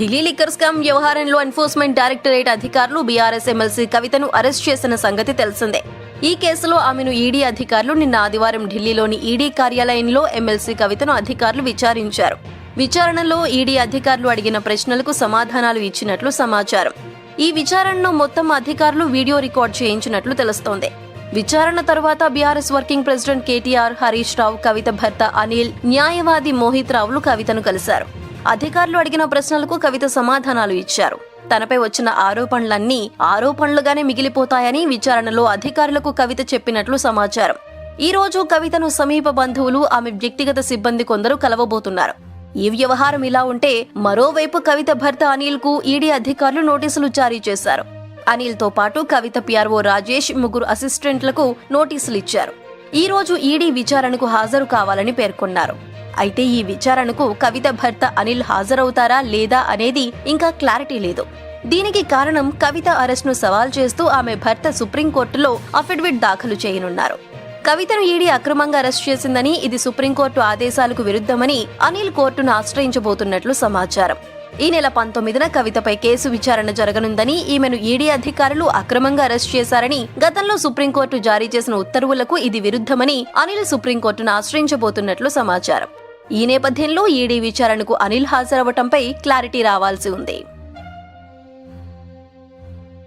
Delhi liquor scam వ్యవహారంలో enforcement directorate అధికారులు BRS MLC కవితను అరెస్ట్ చేసిన సంగతి తెలిసిందే. ఈ కేసులో ఆమెను ఈడీ అధికారులు నిన్న ఆదివారం ఢిల్లీలోని ఈడీ కార్యాలయంలో ఎమ్మెల్సీ కవితను అధికారులు విచారించారు. విచారణలో ఈడీ అధికారులు అడిగిన ప్రశ్నలకు సమాధానాలు ఇచ్చినట్లు సమాచారం. ఈ విచారణను మొత్తం అధికారులు వీడియో రికార్డ్ చేయించినట్లు తెలుస్తోంది. విచారణ తర్వాత BRS working president KTR Harish Rao Kavitha భర్త అనిల్ న్యాయవాది మోహిత్ రావులు కవితను కలిశారు. అధికారులు అడిగిన ప్రశ్నలకు కవిత సమాధానాలు ఇచ్చారు. తనపై వచ్చిన ఆరోపణలన్నీ ఆరోపణలుగానే మిగిలిపోతాయని విచారణలో అధికారులకు కవిత చెప్పినట్లు సమాచారం. ఈ రోజు కవితను సమీప బంధువులు ఆమె వ్యక్తిగత సిబ్బంది కొందరు కలవబోతున్నారు. ఈ వ్యవహారం ఇలా ఉంటే మరోవైపు కవిత భర్త అనిల్కు ఈడీ అధికారులు నోటీసులు జారీ చేశారు. అనిల్తో పాటు కవిత పిఆర్ఓ రాజేష్ ముగ్గురు అసిస్టెంట్లకు నోటీసులు ఇచ్చారు. ఈ రోజు ఈడీ విచారణకు హాజరు కావాలని పేర్కొన్నారు. అయితే ఈ విచారణకు కవిత భర్త అనిల్ హాజరవుతారా లేదా అనేది ఇంకా క్లారిటీ లేదు. దీనికి కారణం కవిత అరెస్ట్ను సవాల్ చేస్తూ ఆమె భర్త సుప్రీంకోర్టులో అఫిడవిట్ దాఖలు చేయనున్నారు. కవితను ఈడీ అక్రమంగా అరెస్ట్ చేసిందని ఇది సుప్రీంకోర్టు ఆదేశాలకు విరుద్ధమని అనిల్ కోర్టును ఆశ్రయించబోతున్నట్లు సమాచారం. ఈ నెల పంతొమ్మిదిన కవితపై కేసు విచారణ జరగనుందని ఈమెను ఈడీ అధికారులు అక్రమంగా అరెస్ట్ చేశారని గతంలో సుప్రీంకోర్టు జారీ చేసిన ఉత్తర్వులకు ఇది విరుద్ధమని అనిల్ సుప్రీంకోర్టును ఆశ్రయించబోతున్నట్లు సమాచారం. ఈ నేపథ్యంలో ఈడీ విచారణకు అనిల్ హాజరవటంపై క్లారిటీ రావాల్సి ఉంది.